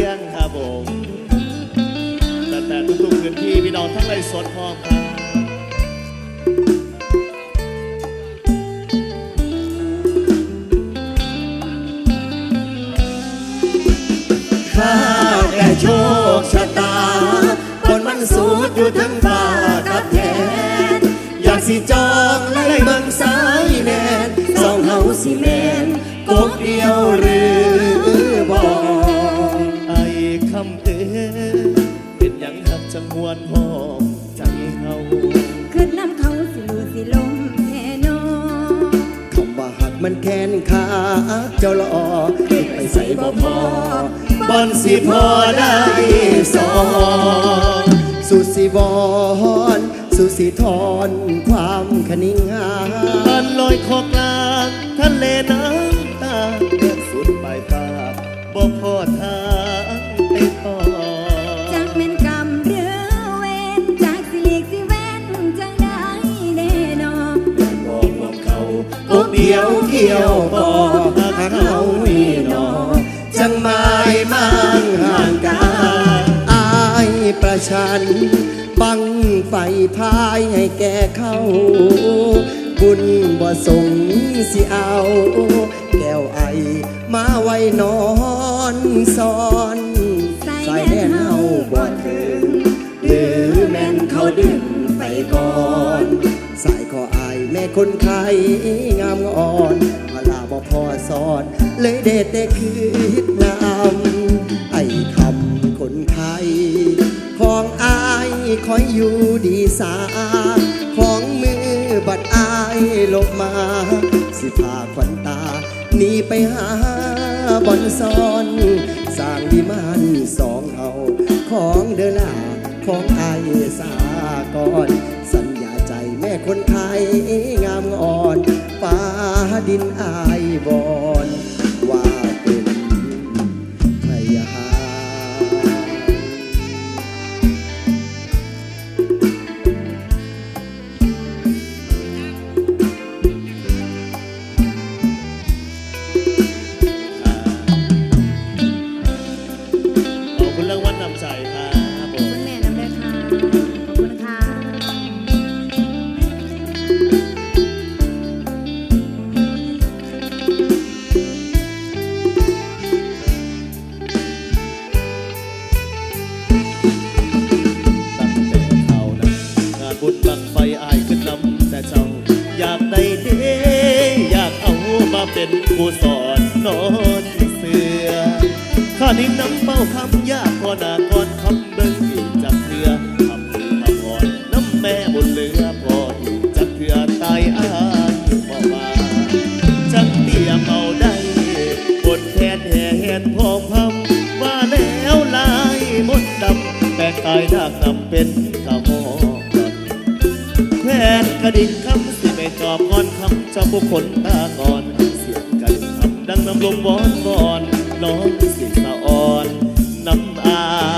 ยงครับผมแต่แต่ทุกๆพื้นที่พี่น้องทั้งไรสดพร้อมครับข้าแต่โชคชะตาคนมันสูดอยู่ทั้งฟ้ากับแทนอยากสิจองไล่เบิ่งสายแนนสองเฮาสิเมนกบเดียวเรื กจังหวนหอมใจเฮาขึ้นน้ำเขาสิลูสิลมแท่นอคำว่าหักมันแค้นขาเจ้าหลอไปใส่บ่พอบอนสิพอได้สองสุสิวอนสุสิทอนความคณิงหาบ้านลอยคอกลางทะเลน้ำตาเลือดสุดปลายฟ้าบ่พอทา ดียวเกี่ยวบ่หักเขาอีหนอจังไม้มั่งห่างกายอายประชัน บังไฟพายให้แก่เขาบุญบ่ส่งสิเอา แก้วไอมาไว้นอนซ้อนใสายแน่นเฮาบ่ถึง หรือแม่นเขาดึงไปก่อน แม่คนไข้งามอ่อนพลาบ่พอสอน เลยเด็ดแต่คืดนำไอ้คำคนไข้ของอายคอยอยู่ดีสา ของมือบัดอายลบมา สิพาขวัญตาหนีไปหาบอนซอน สร้างวิมานสองเอาของเดอลาของไอสากร คนไทยงามอ่อนฟ้าดินอายบอก ผู้สอนนอนเสือข้านิ่งน้ำเป้าคำยากพอนาก่อนคำเบิ่งอีกจากเถื่อคำคือคำอ่อนน้ำแม่บนเรือพออีกจากเถื่อตายอายบอกว่าจังเตียเอาได้บนแทนแห่แหนพอพำว่าแล้วลายมดดำแต่กายดากนำเป็นกะหอแควนกระดิ่งคำสิไม่ตอบงอนคำจ้าผู้คนตางอน ดังน้ำลมวอนวอนน้องสิสะอ่อนน้ำอา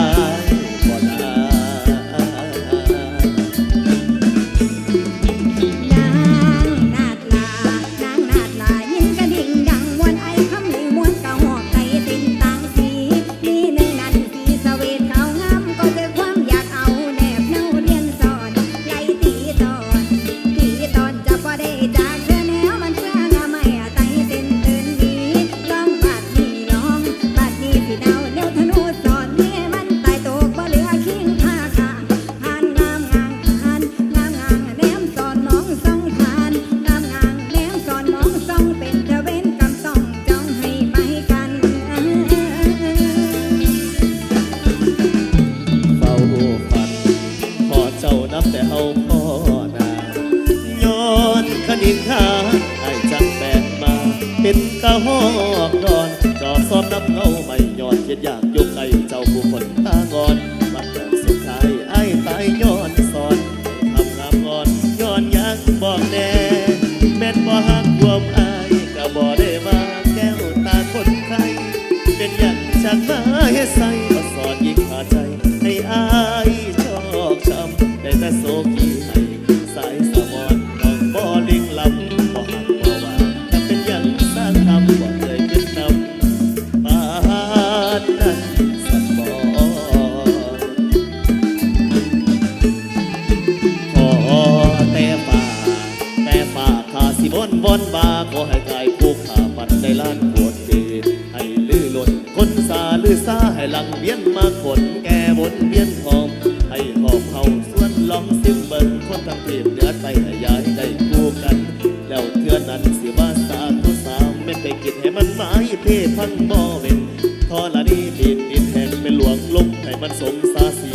แต่เอาพ่อนาย้อนคณินขาไอ้จังแบกมา เป็นกะหอกดอน จอซ้อมน้ำเงาไม่ย้อนเขียดอยากยกไอ้ บอนบาขอให้กายผู้ขาปันได้ล้านโคตรดีให้ลือหล่นคนสาลือซาให้หลังเวียนมาขนแก่บนเวียนหอม ให้หอมเฮาส่วนลองซิมเบิ่งคนทั้งทีมเนือใต้ให้ยายได้คู่กัน แล้วเทื่อนั้นสิว่าสาธุสามเม็นไปกินให้มันหมายเพพังบ่เป็นทอละนี้ดินดินแห่งเป็นหลวงลงให้มันสมสาสี